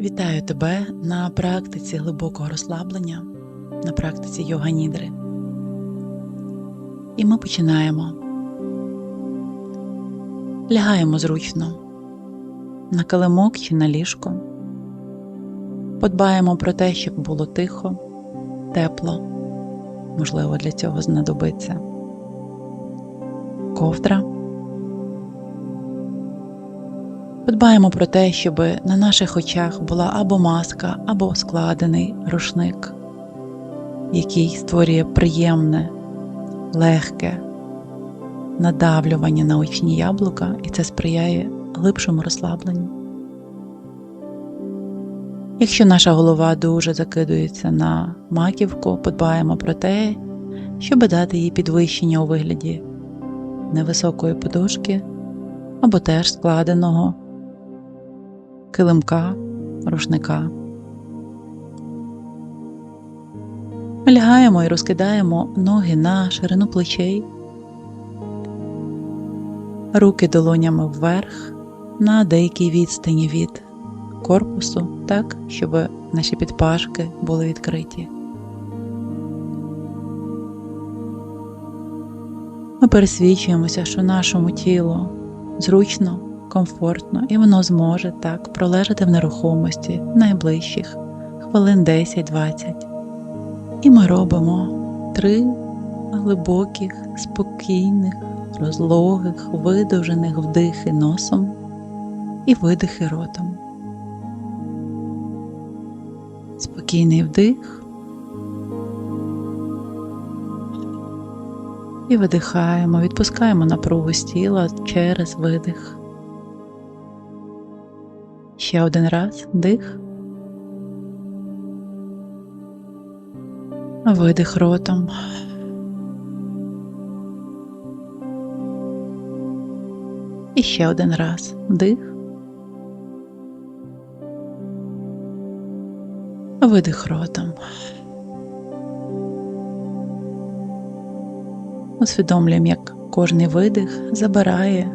Вітаю тебе на практиці глибокого розслаблення, на практиці йога нідри. І ми починаємо. Лягаємо зручно на килимок чи на ліжко. Подбаємо про те, щоб було тихо, тепло, можливо, для цього знадобиться ковдра. Подбаємо про те, щоб на наших очах була або маска, або складений рушник, який створює приємне, легке надавлювання на очні яблука, і це сприяє глибшому розслабленню. Якщо наша голова дуже закидується на маківку, подбаємо про те, щоб дати їй підвищення у вигляді невисокої подушки або теж складеного килимка, рушника. Лягаємо і розкидаємо ноги на ширину плечей, руки долонями вверх на деякій відстані від корпусу, так, щоб наші підпашки були відкриті. Ми пересвідчуємося, що нашому тілу зручно комфортно, і воно зможе так пролежати в нерухомості найближчих хвилин 10-20. І ми робимо три глибоких, спокійних, розлогих, видовжених вдихи носом і видихи ротом. Спокійний вдих. І видихаємо, відпускаємо напругу з тіла через видих. Ще один раз дих. Видих ротом. І ще один раз дих. Видих ротом. Усвідомлюємо, як кожний видих забирає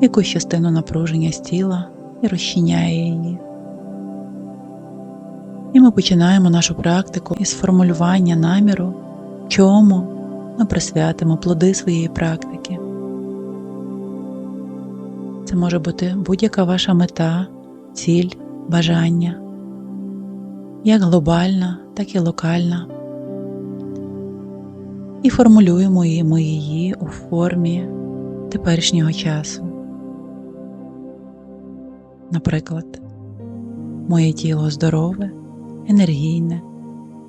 якусь частину напруження з тіла і розчиняє її. І ми починаємо нашу практику із формулювання наміру, чому ми присвятимо плоди своєї практики. Це може бути будь-яка ваша мета, ціль, бажання, як глобальна, так і локальна. І формулюємо ми її у формі теперішнього часу. Наприклад, моє тіло здорове, енергійне,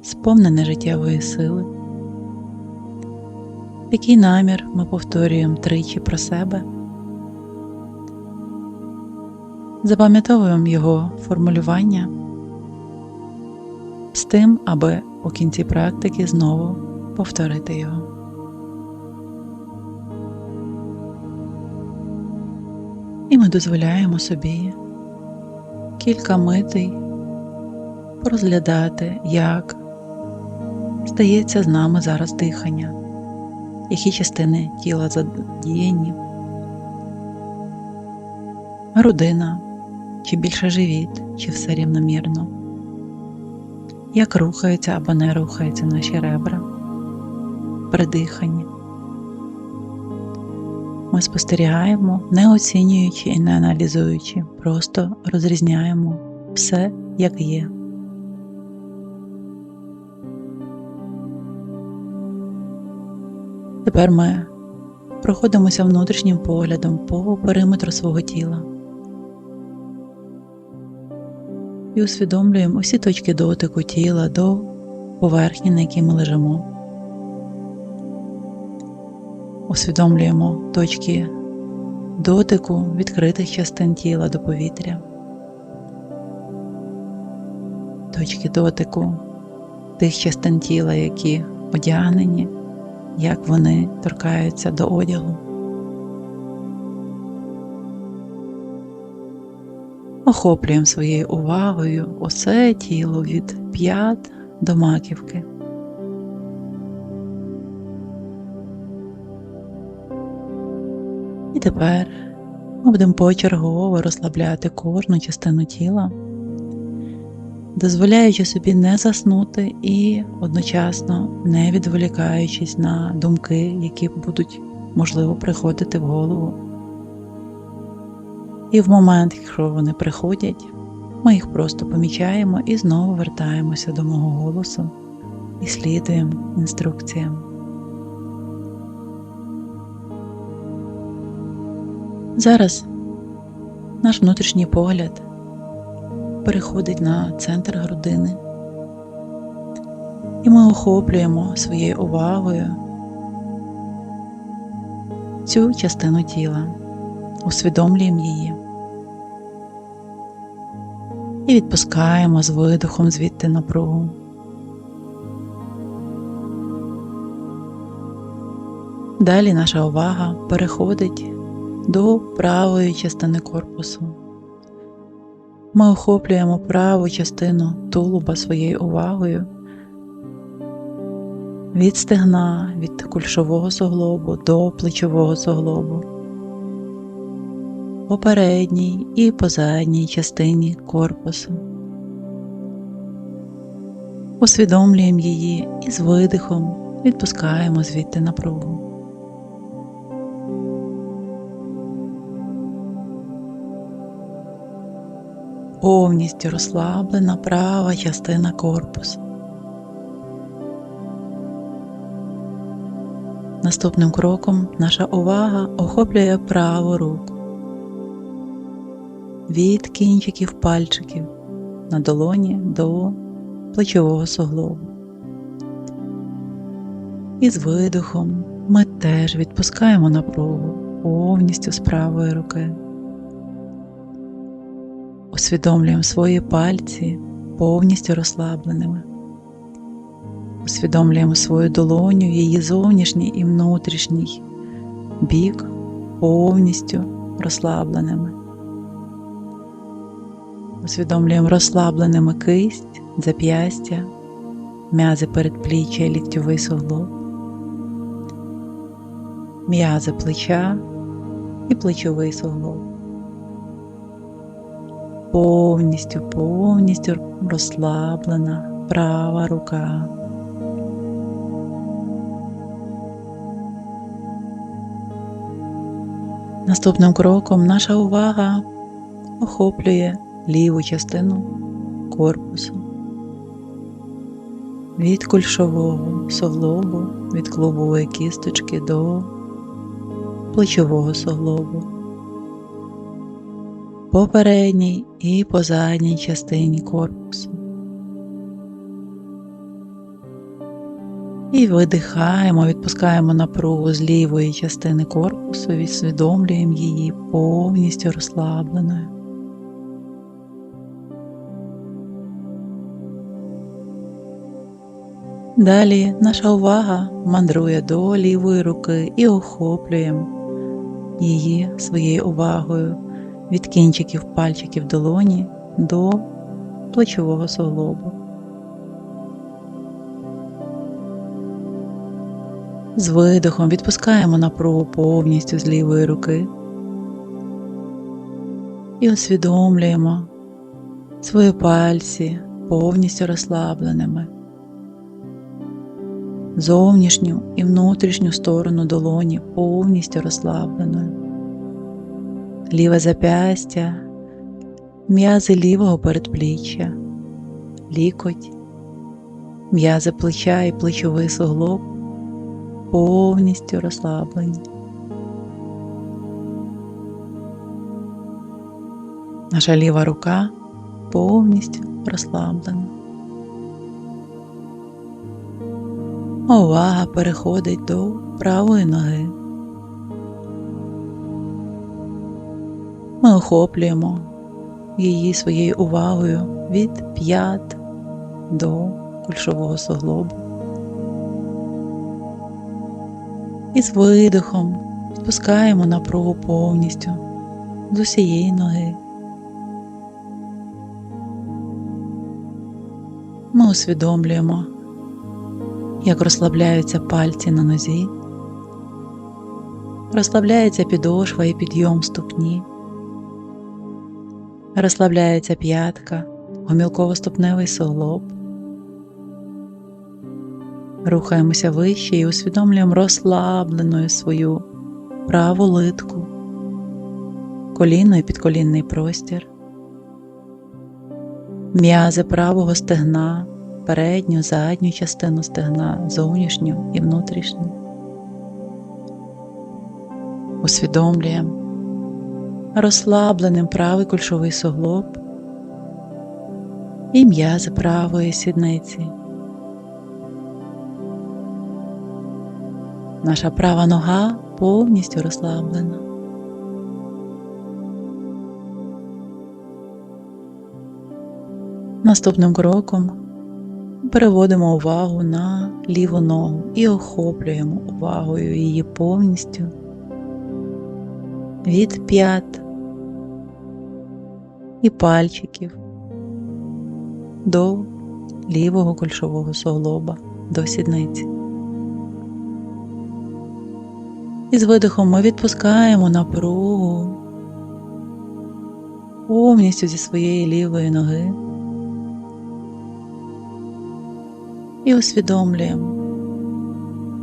сповнене життєвої сили. Такий намір ми повторюємо тричі про себе, запам'ятовуємо його формулювання з тим, аби у кінці практики знову повторити його. І ми дозволяємо собі кілька митей порозглядати, як стається з нами зараз дихання, які частини тіла задіяні, грудина, чи більше живіт, чи все рівномірно, як рухаються або не рухаються наші ребра при диханні. Ми спостерігаємо, не оцінюючи і не аналізуючи, просто розрізняємо все, як є. Тепер ми проходимося внутрішнім поглядом по периметру свого тіла і усвідомлюємо усі точки дотику тіла до поверхні, на якій ми лежимо. Усвідомлюємо точки дотику відкритих частин тіла до повітря, точки дотику тих частин тіла, які одягнені, як вони торкаються до одягу. Охоплюємо своєю увагою усе тіло від п'ят до маківки. І тепер ми будемо почергово розслабляти кожну частину тіла, дозволяючи собі не заснути і одночасно не відволікаючись на думки, які будуть, можливо, приходити в голову. І в момент, якщо вони приходять, ми їх просто помічаємо і знову вертаємося до мого голосу і слідуємо інструкціям. Зараз наш внутрішній погляд переходить на центр грудини, і ми охоплюємо своєю увагою цю частину тіла, усвідомлюємо її і відпускаємо з видохом звідти напругу. Далі наша увага переходить до правої частини корпусу. Ми охоплюємо праву частину тулуба своєю увагою від стегна, від кульшового суглобу до плечового суглобу, по передній і по задній частині корпусу. Усвідомлюємо її і з видихом відпускаємо звідти напругу. Повністю розслаблена права частина корпусу. Наступним кроком наша увага охоплює праву руку від кінчиків пальчиків на долоні до плечового суглобу. І з видихом ми теж відпускаємо напругу повністю з правої руки усвідомлюємо свої пальці повністю розслабленими. Усвідомлюємо свою долоню, її зовнішній і внутрішній бік повністю розслабленими. Усвідомлюємо розслабленими кисть, зап'ястя, м'язи передпліччя і ліктьовий суглоб, м'язи плеча і плечовий суглоб повністю, повністю розслаблена права рука. Наступним кроком наша увага охоплює ліву частину корпусу. Від кульшового суглобу, від клубової кісточки до плечового суглобу по передній і по задній частині корпусу. І видихаємо, відпускаємо напругу з лівої частини корпусу, відсвідомлюємо її повністю розслабленою. Далі наша увага мандрує до лівої руки і охоплюємо її своєю увагою від кінчиків пальчиків долоні до плечового суглобу. З видихом відпускаємо напругу повністю з лівої руки і усвідомлюємо свої пальці повністю розслабленими, зовнішню і внутрішню сторону долоні повністю розслабленою ліве запястя, м'язи лівого передпліччя, лікоть, м'язи плеча і плечовий суглоб повністю розслаблені. Наша ліва рука повністю розслаблена. Увага переходить до правої ноги. Ми охоплюємо її своєю увагою від п'ят до кульшового суглобу. І з видихом відпускаємо напругу повністю з усієї ноги. Ми усвідомлюємо, як розслабляються пальці на нозі, розслабляється підошва і підйом ступні розслабляється п'ятка, гомілково-ступневий суглоб. Рухаємося вище і усвідомлюємо розслабленою свою праву литку, коліно і підколінний простір, м'язи правого стегна, передню, задню частину стегна, зовнішню і внутрішню. Усвідомлюємо розслабленим правий кульшовий суглоб і м'язи правої сідниці. Наша права нога повністю розслаблена. Наступним кроком переводимо увагу на ліву ногу і охоплюємо увагою її повністю від п'ят і пальчиків до лівого кульшового суглоба, до сідниці. І з видихом ми відпускаємо напругу повністю зі своєї лівої ноги і усвідомлюємо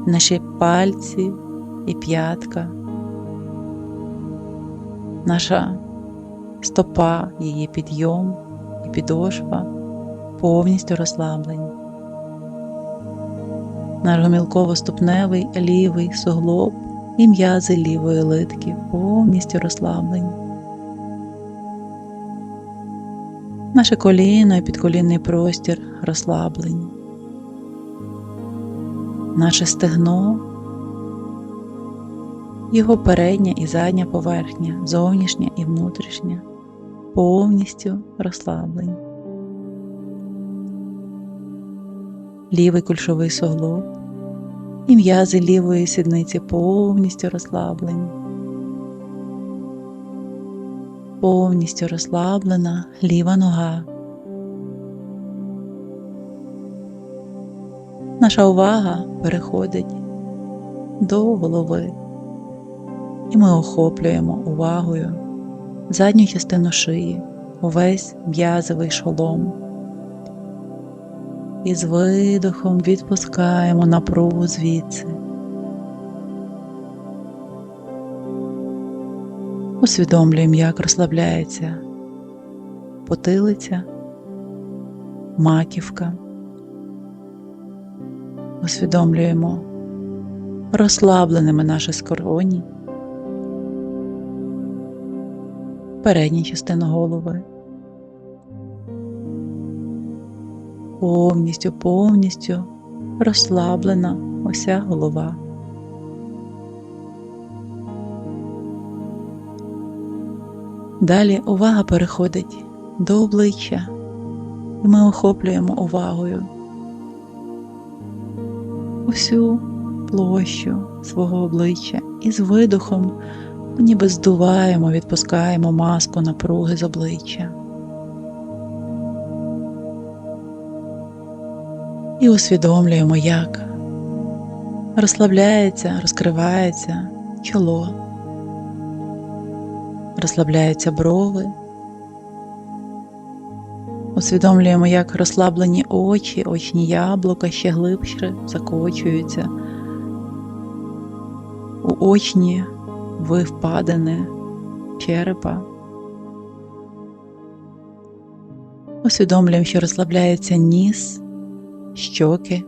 наші пальці і п'ятка, наша стопа, її підйом і підошва повністю розслаблені. Наш гомілково-ступневий лівий суглоб і м'язи лівої литки повністю розслаблені. Наше коліно і підколінний простір розслаблені. Наше стегно, його передня і задня поверхня, зовнішня і внутрішня, повністю розслаблені. Лівий кульшовий суглоб і м'язи лівої сідниці повністю розслаблені. Повністю розслаблена ліва нога. Наша увага переходить до голови, і ми охоплюємо увагою задню частину шиї, увесь м'язовий шолом. І з видохом відпускаємо напругу звідси. Усвідомлюємо, як розслабляється потилиця, маківка. Усвідомлюємо розслабленими наші скороні, передня частина голови. Повністю, повністю розслаблена уся голова. Далі увага переходить до обличчя, і ми охоплюємо увагою усю площу свого обличчя і з видохом ніби здуваємо, відпускаємо маску напруги з обличчя. І усвідомлюємо, як розслабляється, розкривається чоло, розслабляються брови. Усвідомлюємо, як розслаблені очі, очні яблука ще глибше закочуються у очні випадини черепа. Усвідомлюємо, що розслабляється ніс, щоки,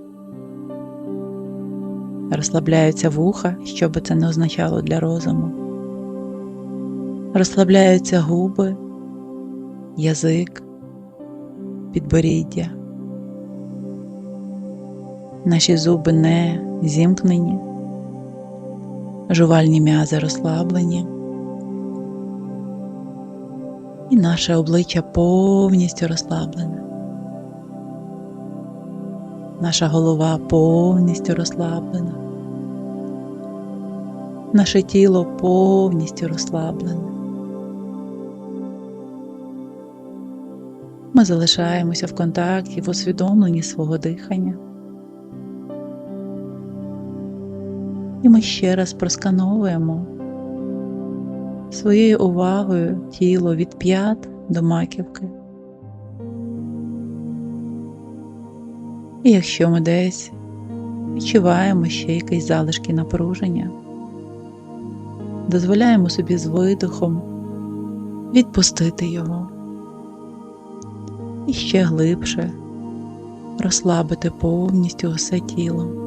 розслабляються вуха, що би це не означало для розуму, розслабляються губи, язик підборіддя. Наші зуби не зімкнені, жувальні м'язи розслаблені, і наше обличчя повністю розслаблене. Наша голова повністю розслаблена, наше тіло повністю розслаблене. Ми залишаємося в контакті, в усвідомленні свого дихання. Ми ще раз проскановуємо своєю увагою тіло від п'ят до маківки. І якщо ми десь відчуваємо ще якісь залишки напруження, дозволяємо собі з видихом відпустити його і ще глибше розслабити повністю усе тіло.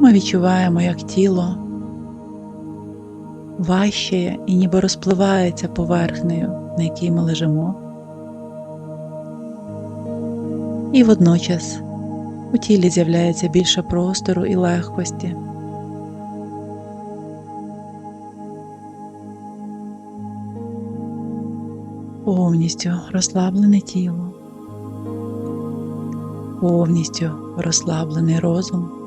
Ми відчуваємо, як тіло важчає і ніби розпливається поверхнею, на якій ми лежимо. І водночас у тілі з'являється більше простору і легкості. Повністю розслаблене тіло, повністю розслаблений розум,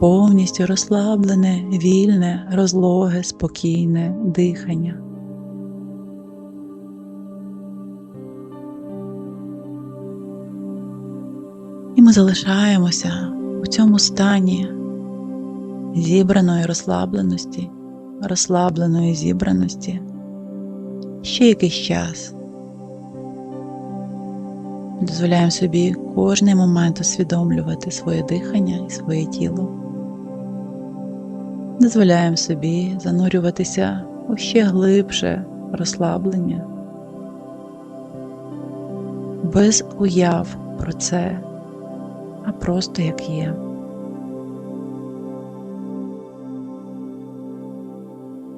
повністю розслаблене, вільне, розлоге, спокійне дихання. І ми залишаємося у цьому стані зібраної розслабленості, розслабленої зібраності ще якийсь час. Дозволяємо собі кожний момент усвідомлювати своє дихання і своє тіло. Дозволяємо собі занурюватися у ще глибше розслаблення, без уяв про це, а просто як є.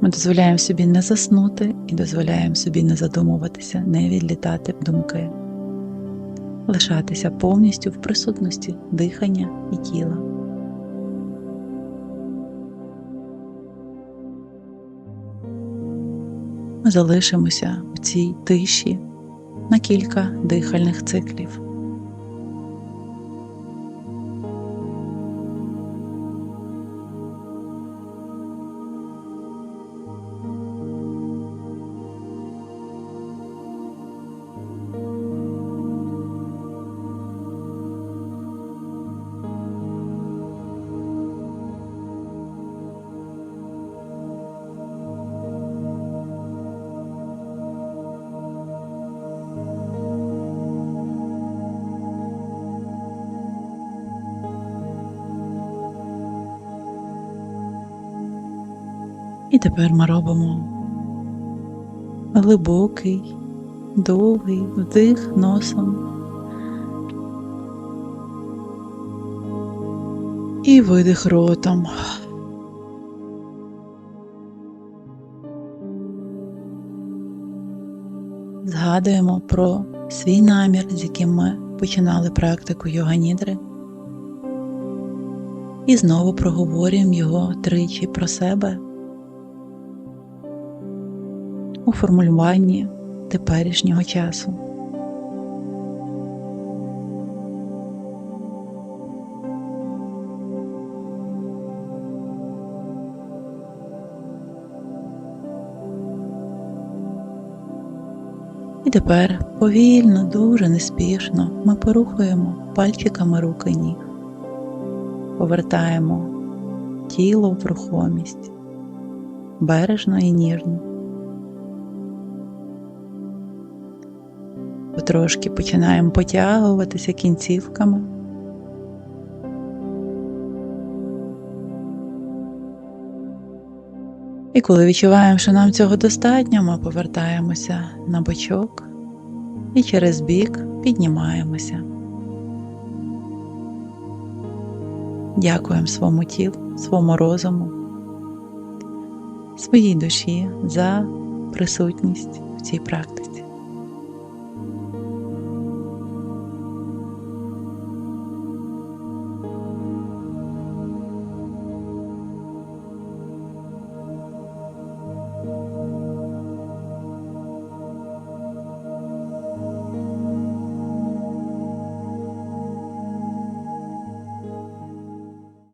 Ми дозволяємо собі не заснути і дозволяємо собі не задумуватися, не відлітати в думки, лишатися повністю в присутності дихання і тіла. Залишимося в цій тиші на кілька дихальних циклів. Тепер ми робимо глибокий, довгий вдих носом і видих ротом. Згадуємо про свій намір, з яким ми починали практику йога-нідри. І знову проговорюємо його тричі про себе у формулюванні теперішнього часу. І тепер повільно, дуже неспішно ми порухаємо пальчиками рук і ніг, повертаємо тіло в рухомість, бережно і ніжно. Потрошки починаємо потягуватися кінцівками. І коли відчуваємо, що нам цього достатньо, ми повертаємося на бочок і через бік піднімаємося. Дякуємо своєму тілу, своєму розуму, своїй душі за присутність в цій практиці.